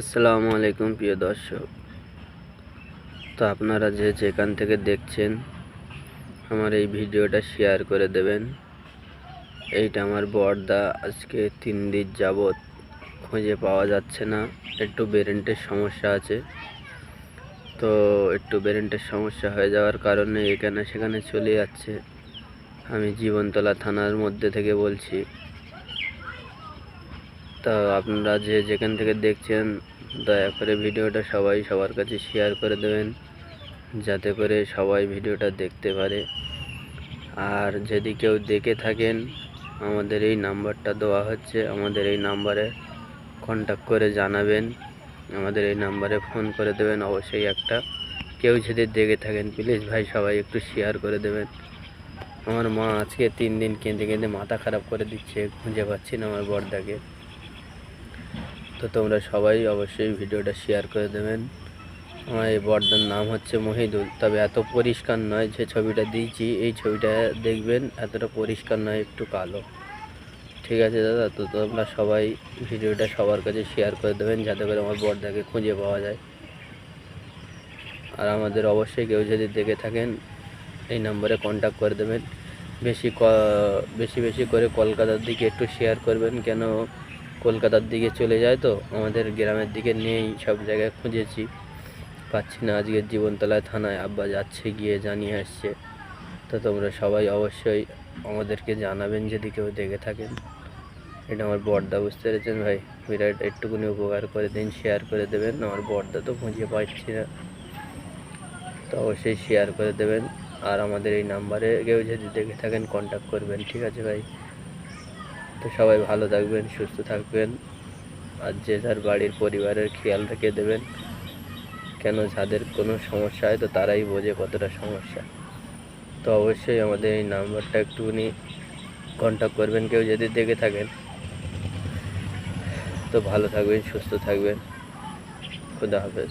আসসালামু আলাইকুম, প্রিয় দর্শক। তো আপনারা যে যেখান থেকে দেখছেন, আমার এই ভিডিওটা শেয়ার করে দেবেন। এইটা আমার বর্দা। আজকে তিন দিন যাবৎ খুঁজে পাওয়া যাচ্ছে না। একটু বেরেন্টের সমস্যা আছে। তো একটু বেরেন্টের সমস্যা হয়ে যাওয়ার কারণে এখানে সেখানে চলে যাচ্ছে। আমি জীবনতলা থানার মধ্যে থেকে বলছি। তা আপনারা যে যেখান থেকে দেখছেন, দয়া করে ভিডিওটা সবাই সবার কাছে শেয়ার করে দেবেন, যাতে করে সবাই ভিডিওটা দেখতে পারে। আর যদি কেউ দেখে থাকেন, আমাদের এই নাম্বারটা দেওয়া হচ্ছে, আমাদের এই নাম্বারে কন্ট্যাক্ট করে জানাবেন, আমাদের এই নাম্বারে ফোন করে দেবেন, অবশ্যই একটা। কেউ যদি দেখে থাকেন প্লিজ ভাই সবাই একটু শেয়ার করে দেবেন। আমার মা আজকে তিন দিন কেঁদে কেঁদে মাথা খারাপ করে দিচ্ছে, খুঁজে পাচ্ছি না আমার বর্দাকে তো তোমরা সবাই অবশ্যই ভিডিওটা শেয়ার করে দেবেন। আমার এই বর্দার নাম হচ্ছে মহিদুল। তবে এত পরিষ্কার নয় যে ছবিটা দিয়েছি, এই ছবিটা দেখবেন এতটা পরিষ্কার নয়, একটু কালো। ঠিক আছে দাদা, তো তোমরা সবাই ভিডিওটা সবার কাছে শেয়ার করে দেবেন, যাতে করে আমার বর্দাকে খুঁজে পাওয়া যায়। আর আমাদের অবশ্যই কেউ যদি দেখে থাকেন, এই নম্বরে কন্ট্যাক্ট করে দেবেন। বেশি বেশি বেশি করে কলকাতার দিকে একটু শেয়ার করবেন, কেন কলকাতার দিকে চলে যায় তো, আমাদের গ্রামের দিকে নেই, সব জায়গায় খুঁজেছি। পাচ্ছি না আজকে জীবনতলায় থানায়। আব্বা যাচ্ছে, গিয়ে জানিয়ে আসছে। তো তোমরা সবাই অবশ্যই আমাদেরকে জানাবেন যদি কেউ দেখে থাকেন। এটা আমার বর্দা বুঝতে পেরেছেন ভাই? বিরাট একটুকুনি উপকার করে দিন শেয়ার করে দেবেন। আমার বর্দা তো খুঁজে পাচ্ছি না। তো অবশ্যই শেয়ার করে দেবেন। আর আমাদের এই নাম্বারে কেউ যদি দেখে থাকেন কন্ট্যাক্ট করবেন। ঠিক আছে ভাই? তো সবাই ভালো থাকবেন, সুস্থ থাকবেন। আর যে যার বাড়ির পরিবারের খেয়াল রেখে দেবেন। কেন যাদের কোনো সমস্যা হয় তো তারাই বোঝে কতটা সমস্যা। তো অবশ্যই আমাদের এই নাম্বারটা একটুখানি কন্ট্যাক্ট করবেন, কেউ যদি দেখে থাকেন। তো ভালো থাকবেন, সুস্থ থাকবেন। খুদা হাফেজ।